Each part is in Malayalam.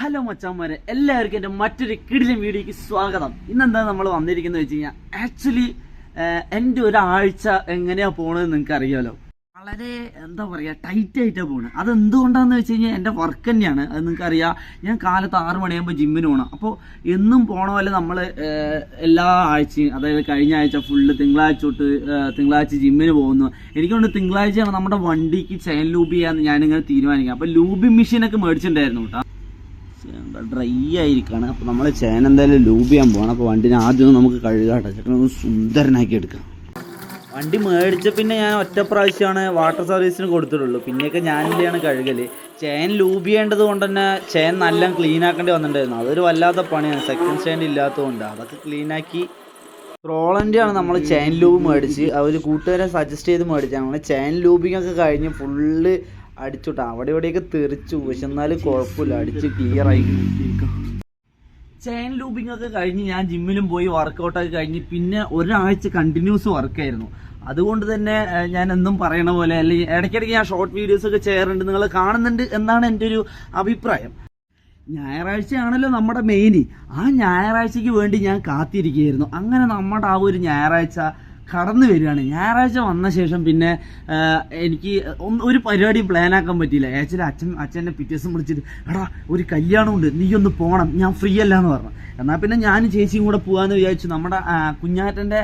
ഹലോ മച്ചാന്മാരെ എല്ലാവർക്കും എന്റെ മറ്റൊരു കിടിലൻ വീഡിയോക്ക് സ്വാഗതം. ഇന്നെന്താ നമ്മൾ വന്നിരിക്കുന്നത് വെച്ച് കഴിഞ്ഞാൽ ആക്ച്വലി എന്റെ ഒരാഴ്ച എങ്ങനെയാ പോണതെന്ന് നിങ്ങൾക്ക് അറിയാമല്ലോ വളരെ എന്താ പറയുക ടൈറ്റ് ആയിട്ടാണ് പോണത് അത് എന്തുകൊണ്ടാന്ന് വെച്ച് കഴിഞ്ഞാൽ എന്റെ വർക്ക് തന്നെയാണ്. അത് നിങ്ങൾക്ക് അറിയാം. ഞാൻ കാലത്ത് ആറ് മണിയാകുമ്പോൾ ജിമ്മിന് പോകണം അപ്പോൾ എന്നും പോണ പോലെ നമ്മൾ എല്ലാ ആഴ്ചയും അതായത് കഴിഞ്ഞ ആഴ്ച ഫുള്ള് തിങ്കളാഴ്ച തൊട്ട് തിങ്കളാഴ്ച ജിമ്മിന് പോകുന്നു. എനിക്കൊണ്ട് തിങ്കളാഴ്ചയാണ് നമ്മുടെ വണ്ടിക്ക് ചെയിൻ ലൂബ് ചെയ്യാമെന്ന് ഞാനിങ്ങനെ തീരുമാനിക്കാം. അപ്പോൾ ലൂബി മെഷീനൊക്കെ മേടിച്ചിട്ടുണ്ടായിരുന്നു കേട്ടോ. ഡ്രൈ ആയിരിക്കാണ്. അപ്പോൾ നമ്മൾ ചേന എന്തായാലും ലൂബ് ചെയ്യാൻ പോകണം അപ്പോൾ വണ്ടിനെ ആദ്യം നമുക്ക് കഴുകാട്ടെ ചേട്ടൻ ഒന്ന് സുന്ദരനാക്കി എടുക്കാം. വണ്ടി മേടിച്ച പിന്നെ ഞാൻ ഒറ്റ പ്രാവശ്യമാണ് വാട്ടർ സർവീസിന് കൊടുത്തിട്ടുള്ളൂ. പിന്നെയൊക്കെ ഞാനില്ലാണ് കഴുകൽ. ചെയിൻ ലൂബ് ചെയ്യേണ്ടത് കൊണ്ട് തന്നെ ചെയിൻ നല്ല ക്ലീൻ ആക്കേണ്ടി വന്നിട്ടുണ്ടായിരുന്നു. അതൊരു വല്ലാത്ത പണിയാണ്. സെക്കൻഡ് സ്റ്റാൻഡ് ഇല്ലാത്തതുകൊണ്ട് അതൊക്കെ ക്ലീൻ ആക്കി റോളന്റെ നമ്മൾ ചെയിൻ ലൂബ് മേടിച്ച്. അവർ കൂട്ടുകാരെ സജസ്റ്റ് ചെയ്ത് മേടിച്ചാണ് നമ്മൾ ചെയിൻ ലൂബിങ്ങൊക്കെ കഴിഞ്ഞ് ഫുള്ള് അടിച്ചുട്ടാ. അവിടെ ഇവിടെയൊക്കെ തെറിച്ചു പക്ഷെ എന്നാലും കുഴപ്പമില്ല. അടിച്ച് ക്ലിയർ ആയി. ചെയിൻ ലൂബിംഗ് ഒക്കെ കഴിഞ്ഞ് ഞാൻ ജിമ്മിലും പോയി വർക്കൗട്ടൊക്കെ കഴിഞ്ഞ് പിന്നെ ഒരാഴ്ച കണ്ടിന്യൂസ് വർക്കായിരുന്നു അതുകൊണ്ട് തന്നെ ഞാൻ എന്നും പറയണ പോലെ അല്ലെങ്കിൽ ഇടയ്ക്കിടയ്ക്ക് ഞാൻ ഷോർട്ട് വീഡിയോസ് ഒക്കെ ചെയ്യാറുണ്ട്. നിങ്ങൾ കാണുന്നുണ്ട് എന്നാണ് എന്റെ ഒരു അഭിപ്രായം. ഞായറാഴ്ചയാണല്ലോ നമ്മുടെ മെയിൻ ആ ഞായറാഴ്ചയ്ക്ക് വേണ്ടി ഞാൻ കാത്തിരിക്കുകയായിരുന്നു. അങ്ങനെ നമ്മുടെ ആ ഒരു ഞായറാഴ്ച കടന്നു വരികയാണ്. ഞായറാഴ്ച വന്ന ശേഷം പിന്നെ എനിക്ക് ഒരു പരിപാടി പ്ലാൻ ആക്കാൻ പറ്റിയില്ല. ആക്ച്വലി അച്ഛൻ അച്ഛന്റെ പിറ്റേസും വിളിച്ചിട്ട് എടാ ഒരു കല്യാണമുണ്ട് നീ ഒന്ന് പോകണം ഞാൻ ഫ്രീ അല്ല എന്ന് പറഞ്ഞു. എന്നാൽ പിന്നെ ഞാൻ ചേച്ചിയും കൂടെ പോകാമെന്ന് വിചാരിച്ചു. നമ്മുടെ കുഞ്ഞാറ്റന്റെ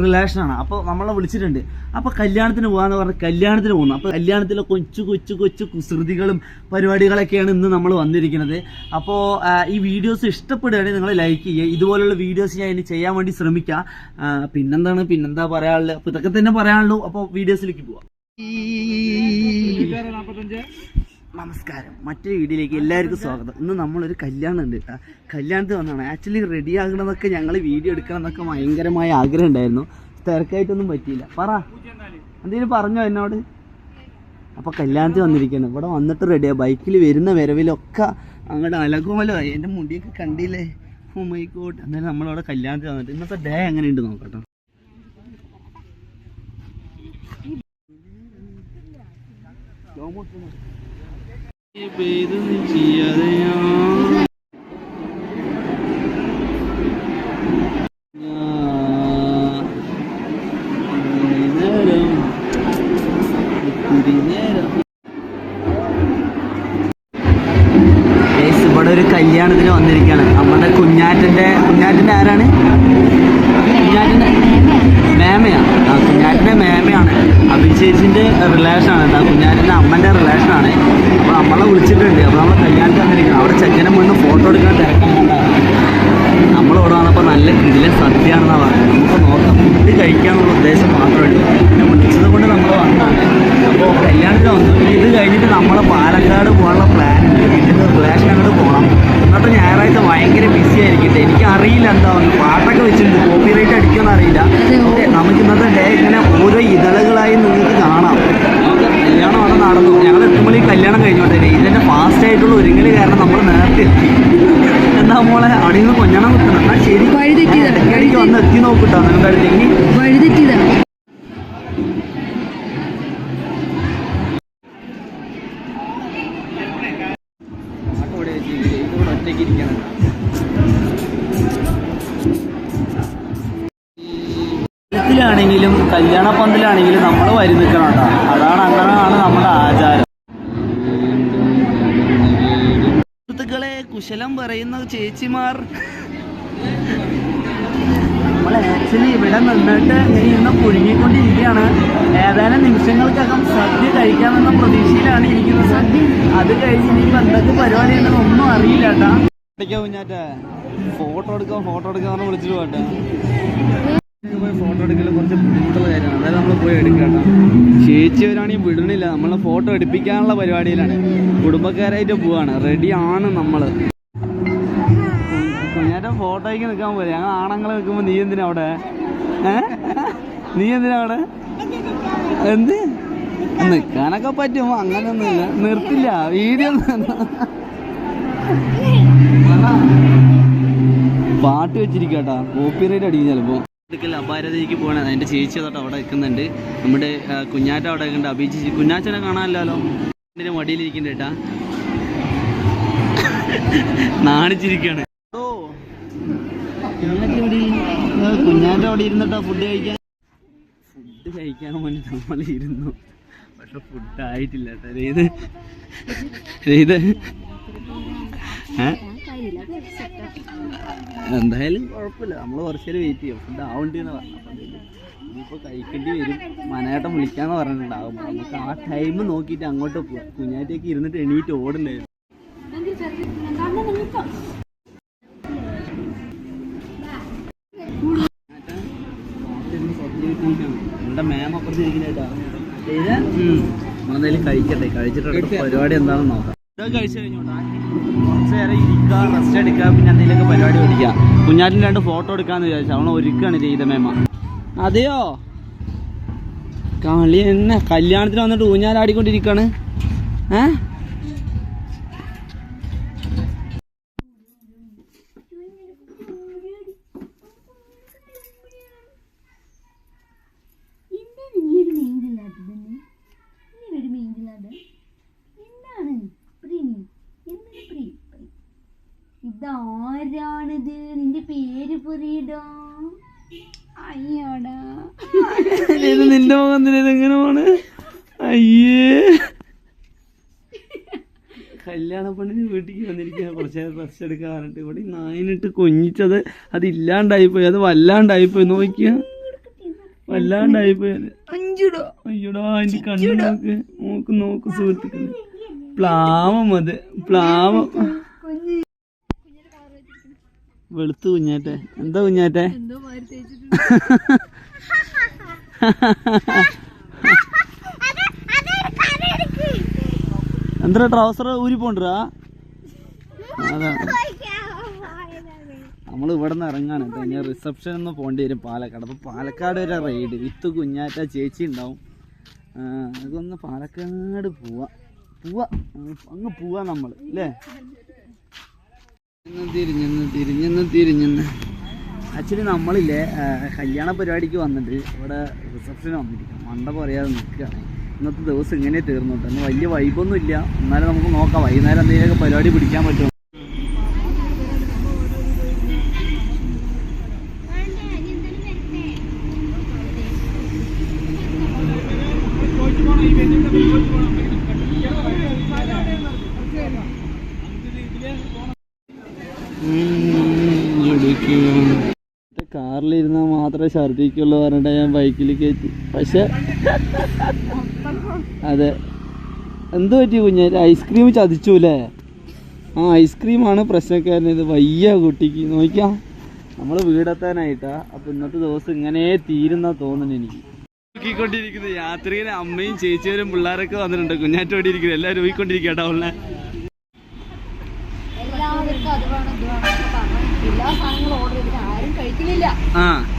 റിലേഷനാണ് അപ്പോൾ നമ്മളെ വിളിച്ചിട്ടുണ്ട്. അപ്പോൾ കല്യാണത്തിന് പോകാമെന്ന് പറഞ്ഞ് കല്യാണത്തിന് പോകുന്നു അപ്പോൾ കല്യാണത്തിലെ കൊച്ചു കൊച്ചു കൊച്ചു കുസൃതികളും പരിപാടികളൊക്കെയാണ് ഇന്ന് നമ്മൾ വന്നിരിക്കുന്നത്. അപ്പോൾ ഈ വീഡിയോസ് ഇഷ്ടപ്പെടുകയാണെങ്കിൽ നിങ്ങൾ ലൈക്ക് ചെയ്യുക. ഇതുപോലുള്ള വീഡിയോസ് ഞാൻ ഇനി ചെയ്യാൻ വേണ്ടി ശ്രമിക്കാം. പിന്നെന്താണ്? പിന്നെന്താ പറയാനുള്ളത്? അപ്പൊ ഇതൊക്കെ തന്നെ പറയാനുള്ളൂ. അപ്പൊ വീഡിയോസിലേക്ക് പോവാം. നമസ്കാരം. മറ്റൊരു വീഡിയോയിലേക്ക് എല്ലാവർക്കും സ്വാഗതം. ഇന്ന് നമ്മളൊരു കല്യാണം ഉണ്ട് കേട്ടോ. കല്യാണത്തിൽ വന്നതാണ്. ആക്ച്വലി റെഡി ആകണമെന്നൊക്കെ ഞങ്ങൾ വീഡിയോ എടുക്കണം എന്നൊക്കെ ഭയങ്കരമായ ആഗ്രഹം ഉണ്ടായിരുന്നു. തിരക്കായിട്ടൊന്നും പറ്റിയില്ല. പറ. എന്തെങ്കിലും പറഞ്ഞോ എന്നോട്? അപ്പോൾ കല്യാണത്തിൽ വന്നിരിക്കുന്നു ഇവിടെ വന്നിട്ട് റെഡിയാ ബൈക്കിൽ വരുന്ന വരവിലൊക്കെ അങ്ങോട്ട് അലകുമല്ലോ. എന്റെ മുടിയൊക്കെ കണ്ടില്ലേ? ഓ മൈ ഗോഡ് എന്നാലും നമ്മളവിടെ കല്യാണത്തിൽ വന്നിട്ട്. ഇന്നത്തെ ഡേ എങ്ങനെയുണ്ട് നോക്കട്ടോ. 要一辈子的姐妹呀 സദ്യയാണെന്നാണ് പറയുന്നത് നമുക്ക് നോക്കാം. ഫുഡ് കഴിക്കാന്നുള്ള ഉദ്ദേശം മാത്രമേ ഉള്ളൂ. പിന്നെ വിളിച്ചത് കൊണ്ട് നമ്മൾ വന്നതാണ്. അപ്പോൾ കല്യാണത്തിന് വന്നു. ഇത് കഴിഞ്ഞിട്ട് നമ്മളെ പാലക്കാട് പോകാനുള്ള പ്ലാൻ ഉണ്ട്. വീട്ടിൽ റിലേഷൻ അങ്ങോട്ട് പോകണം എന്നിട്ട് ഞായറാഴ്ച ഭയങ്കര ബിസി ആയിരിക്കട്ടെ എനിക്ക് അറിയില്ല എന്താ പാട്ടൊക്കെ വെച്ചിട്ടുണ്ട്. കോപ്പി റൈറ്റ് അടിക്കുമെന്ന് അറിയില്ല. നമുക്ക് ഇന്നത്തെ ഡേ ഇങ്ങനെ ഓരോ ഇതളുകളായി നിങ്ങൾക്ക് കാണാം. നമുക്ക് കല്യാണം അവിടെ നടന്നു. ഞങ്ങൾ എത്തുമ്പോൾ ഈ കല്യാണം കഴിഞ്ഞോട്ടെ നോക്കിട്ടോ നിങ്ങളുടെ അടുത്തേക്ക് വഴിതെറ്റിയതാ. ആട്ടോടെ ഇതിവിടെ ഒറ്റയ്ക്ക് ഇരിക്കണം ാണെങ്കിലും കല്യാണ പന്തലാണെങ്കിലും നമ്മൾ വരി നിൽക്കണം കേട്ടോ. അതാണ് അങ്ങനെയാണ് നമ്മുടെ ആചാരം. സുഹൃത്തുക്കളെ കുശലം പറയുന്ന ചേച്ചിമാർ നമ്മൾ ആക്ച്വലി ഇവിടെ നിന്നിട്ട് ഇനി ഇന്ന് കുഴുങ്ങിക്കൊണ്ടിരിക്കുകയാണ് ഏതാനും നിമിഷങ്ങൾക്കകം സദ്യ കഴിക്കാമെന്ന പ്രതീക്ഷയിലാണ് ഇരിക്കുന്നത്. സദ്യ അത് കഴിഞ്ഞ് ഇനിയിപ്പോൾ എന്തൊക്കെ പരിപാടി ഉണ്ടെന്ന് ഒന്നും അറിയില്ല ഫോട്ടോ എടുക്കാം ഫോട്ടോ പറഞ്ഞ് വിളിച്ചിട്ട് പോട്ടെ പോയി ഫോട്ടോ കുറച്ച് അതായത് നമ്മൾ പോയി ചേച്ചി വരാണെങ്കിൽ വിടണില്ല. നമ്മളെ ഫോട്ടോ എടുപ്പിക്കാനുള്ള പരിപാടിയിലാണ്. കുടുംബക്കാരായിട്ട് പോവാണ്. റെഡിയാണ് നമ്മൾ. കുഞ്ഞാറ്റ ഫോട്ടോയ്ക്ക് നിൽക്കാൻ പോലെ ഞങ്ങൾ ആണുങ്ങൾ നിൽക്കുമ്പോൾ നീ എന്തിനാ അവിടെ? നീ എന്തിനാ അവിടെ? എന്ത്? നിൽക്കാനൊക്കെ പറ്റും. അങ്ങനെയൊന്നുമില്ല നിർത്തില്ല. വീഡിയോ പാട്ട് വെച്ചിരിക്കട്ടാ. കോപ്പി റൈറ്റ് അടിക്കും ചിലപ്പോ. എടുക്കൽ അപാരതയ്ക്ക് പോകണം അതിന്റെ ചേച്ചി തൊട്ട് അവിടെ നിൽക്കുന്നുണ്ട്. നമ്മുടെ കുഞ്ഞാറ്റ അവിടെ നിൽക്കുന്നുണ്ട്. അഭിചേച്ചി കുഞ്ഞാച്ചനെ കാണാമല്ലോ എന്റെ മടിയിലിരിക്കുന്നുണ്ട് കേട്ടാ ഓ. കുഞ്ഞാറ്റെവിടെ കുഞ്ഞാന്റെ അവിടെ ഇരുന്നിട്ടാ ഫുഡ് കഴിക്കാൻ? ഫുഡ് കഴിക്കാൻ വേണ്ടി നമ്മൾ ഇരുന്നു. പക്ഷെ ഫുഡ് ആയിട്ടില്ല കേട്ടോ. ഇത് ഏ? എന്തായാലും കുഴപ്പമില്ല. നമ്മൾ കുറച്ചേരം വെയിറ്റ് ചെയ്യും. ഫുഡ് ആവണ്ടെന്ന് പറഞ്ഞു. ഇനിയിപ്പോൾ കഴിക്കേണ്ടി വരും. മനേട്ടം വിളിക്കാന്ന് പറഞ്ഞിട്ടുണ്ടാവും. നമുക്ക് ആ ടൈം നോക്കിയിട്ട് അങ്ങോട്ട് പോവാം. കുഞ്ഞാറ്റേക്ക് ഇരുന്നിട്ട് എണീറ്റ് ഓടുണ്ടായിരുന്നു അപ്പുറത്ത് ഇരിക്കുന്നേട്ടാ നമ്മളെന്തായാലും കഴിക്കട്ടെ. കഴിച്ചിട്ട് പരിപാടി എന്താണെന്ന് നോക്കാം. ഇതൊക്കെ കഴിച്ചു കഴിഞ്ഞോട്ടാ കുറച്ച് നേരം ഇരിക്കുക റെസ്റ്റ് എടുക്കുക പിന്നെ എന്തെങ്കിലുമൊക്കെ പരിപാടി പഠിക്കുക. കുഞ്ഞാറ്റിന് രണ്ട് ഫോട്ടോ എടുക്കാന്ന് വിചാരിച്ചു. അവളെ ഒരുക്കാണ് ചെയ്ത മേമ അതെയോ? കളി എന്നെ. കല്യാണത്തിന് വന്നിട്ട് ഊഞ്ഞാലാടിക്കൊണ്ടിരിക്കാണ്. ഏ? ഇത് നിന്റെ മുഖം ഇത് എങ്ങനെ പോണ്? അയ്യേ. കല്യാണ പെണ്ണിന് വീട്ടിൽ വന്നിരിക്കുക കുറച്ച് നേരം റെസ്റ്റ് എടുക്കാൻ പറഞ്ഞിട്ട് ഇവിടെ നായിനിട്ട് കൊഞ്ഞിച്ചത് അത് ഇല്ലാണ്ടായിപ്പോയി അത് വല്ലാണ്ടായിപ്പോയി. നോക്കിയ. വല്ലാണ്ടായിപ്പോയി. അയ്യോടാ അതിന്റെ കണ്ണു നോക്ക് നോക്ക് നോക്ക് സുഹൃത്തുക്കൾ. പ്ലാവം അത്. പ്ലാവം. വെളുത്തു കുഞ്ഞാറ്റെ. എന്താ കുഞ്ഞാറ്റെ? എന്തോ ട്രൗസർ ഊരി പോണ്ടാ നമ്മൾ നമ്മൾ ഇവിടെ നിന്ന് ഇറങ്ങാണ് ഇനി റിസപ്ഷൻ ഒന്ന് പോകേണ്ടി വരും പാലക്കാട്. അപ്പോൾ പാലക്കാട് വരെ റൈഡ് വിത്ത് കുഞ്ഞാറ്റ ചേച്ചി ഉണ്ടാവും. അതൊന്ന് പാലക്കാട് പോവാ. പോവാ. അങ്ങ് പോവാ നമ്മൾ അല്ലേ? തിരിഞ്ഞെന്ന് തിരിഞ്ഞെന്ന് തിരിഞ്ഞെന്ന് ആക്ച്വലി നമ്മളില്ലേ കല്യാണ പരിപാടിക്ക് വന്നിട്ട് ഇവിടെ റിസപ്ഷന് വന്നിരിക്കും മണ്ട അറിയാതെ നിൽക്കുകയാണ് ഇന്നത്തെ ദിവസം ഇങ്ങനെ തീർന്നു വലിയ വൈബൊന്നും ഇല്ല എന്നാലും നമുക്ക് നോക്കാം. വൈകുന്നേരം എന്തെങ്കിലുമൊക്കെ പരിപാടി പിടിക്കാൻ പറ്റും മാത്രമേ ഛർദിക്കുള്ളൂ പറഞ്ഞിട്ട് ഞാൻ ബൈക്കിൽ കയറ്റി പക്ഷെ അതെ. എന്ത് പറ്റി കുഞ്ഞ? ഐസ്ക്രീം ചതിച്ചു അല്ലേ ആ ഐസ്ക്രീമാണ് പ്രശ്നക്കാരൻ ഇത് വയ്യ കുട്ടിക്ക്. നോക്കിയാ. നമ്മൾ വീടെത്താനായിട്ടാ. അപ്പൊ ഇന്നത്തെ ദിവസം ഇങ്ങനെ തീരുന്ന തോന്നുന്നു എനിക്ക്. നോക്കിക്കൊണ്ടിരിക്കുന്നത് യാത്രയിൽ അമ്മയും ചേച്ചിയും പിള്ളേരൊക്കെ വന്നിട്ടുണ്ട്. കുഞ്ഞാറ്റോടി ഇരിക്കുന്നത് എല്ലാവരും പോയിക്കൊണ്ടിരിക്കട്ടോ അവളെ. എല്ലാവർക്കും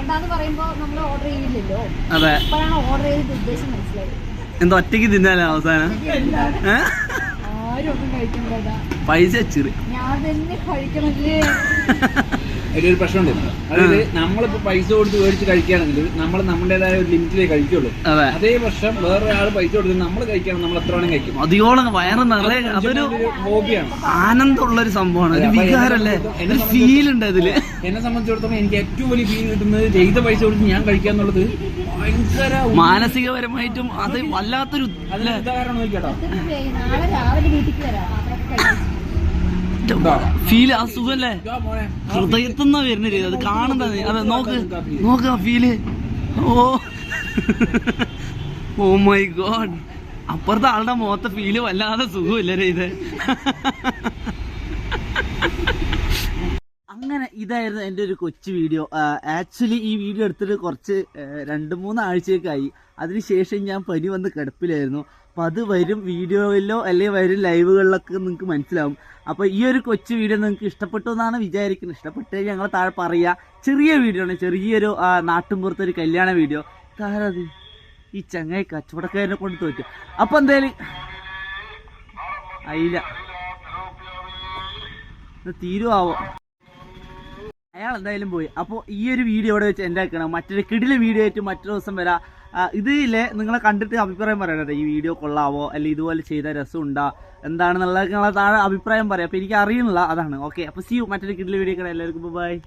വേണ്ടാന്ന് പറയുമ്പോ നമ്മൾ ഓർഡർ ചെയ്യില്ലല്ലോ. അതെ. അപ്പോഴാണ് ഓർഡർ ചെയ്ത് ഉദ്ദേശം മനസ്സിലായത്. എന്താ ഒറ്റയ്ക്ക് തിന്നാലോ അവസാനം? ആരും ഒന്നും കഴിക്കണ്ടതാ പൈസ ചെറിയ ഞാൻ തന്നെ കഴിക്കണല്ലേ. അതിലൊരു പ്രശ്നമുണ്ട്. അതായത് നമ്മളിപ്പോ പൈസ കൊടുത്ത് മേടിച്ച് കഴിക്കുകയാണെങ്കിൽ നമ്മൾ നമ്മുടേതായ ഒരു ലിമിറ്റിലേ കഴിക്കുള്ളൂ. അതെ. അതേ വർഷം വേറെ ആൾ പൈസ കൊടുത്ത് നമ്മൾ കഴിക്കണം നമ്മൾ എത്ര വേണം കഴിക്കും. അധികോളം വയറ് നിറയെ അതൊരു ഹോബിയാണ്. ആനന്ദമുള്ള ഒരു സംഭവമാണ് ഒരു വികാരല്ലേ ഫീൽ ഉണ്ട് അതിൽ. എന്നെ സംബന്ധിച്ചിടത്തോളം എനിക്ക് ഏറ്റവും വലിയ ഫീൽ കിട്ടുന്നത് ചെയ്ത പൈസ കൊടുത്ത് ഞാൻ കഴിക്കുക എന്നുള്ളത് ഭയങ്കര മാനസികപരമായിട്ടും അത് വല്ലാത്തൊരു അതിലെ ഉദാഹരണം നോക്കിയാട്ടോ നാളെ രാവിലെ വീട്ടിൽ വരാം. ഫീൽ ആ സുഖല്ലേ? ഇതാ മോനെ? ഹൃദയത്തിൽ നിന്നാ വരുന്നത് അത് കാണുന്ന അതെ നോക്ക്. നോക്ക് ആ feel. Oh. Oh my god അപ്പുറത്തെ ആളുടെ മുഖത്തെ ഫീൽ വല്ലാതെ സുഖമില്ലേ ഇത്. അങ്ങനെ ഇതായിരുന്നു എന്റെ ഒരു കൊച്ചു വീഡിയോ. ആക്ച്വലി ഈ വീഡിയോ എടുത്തിട്ട് കുറച്ച് രണ്ട് മൂന്ന് ആഴ്ചയൊക്കെയായി അതിനുശേഷം ഞാൻ പനി വന്ന് കിടപ്പിലായിരുന്നു. അപ്പോൾ അത് വരും വീഡിയോയിലോ അല്ലെങ്കിൽ വരും ലൈവുകളിലൊക്കെ നിങ്ങൾക്ക് മനസ്സിലാവും. അപ്പോൾ ഈ ഒരു കൊച്ചു വീഡിയോ നിങ്ങൾക്ക് ഇഷ്ടപ്പെട്ടു എന്നാണ് വിചാരിക്കുന്നത്. ഇഷ്ടപ്പെട്ട് ഞങ്ങൾ താഴെ പറയുക ചെറിയ വീഡിയോ ആണ് ചെറിയൊരു നാട്ടിൻപുറത്തെ ഒരു കല്യാണ വീഡിയോ. താരത് ഈ ചങ്ങായി കച്ചവടക്കാരനെ കൊണ്ട് തോറ്റു. അപ്പോൾ എന്തായാലും അയില. തീരുവാവോ? അയാൾ എന്തായാലും പോയി. അപ്പോൾ ഈ ഒരു വീഡിയോ ഇവിടെ വെച്ച് എന്റെ ആക്കണം. മറ്റൊരു കിടിലെ വീഡിയോ ആയിട്ട് മറ്റൊരു ദിവസം വരാം. ഇതിലെ നിങ്ങളെ കണ്ടിട്ട് അഭിപ്രായം പറയട്ടെ ഈ വീഡിയോ കൊള്ളാവോ? അല്ലെങ്കിൽ ഇതുപോലെ ചെയ്ത രസമുണ്ടോ? എന്താണെന്നുള്ളത് നിങ്ങളെ താഴെ അഭിപ്രായം പറയാം. അപ്പോൾ എനിക്ക് അറിയുന്നില്ല അതാണ്. ഓക്കെ അപ്പോൾ സി യു മറ്റൊരു കിഡിലെ വീഡിയോ എല്ലാവർക്കും ബൈ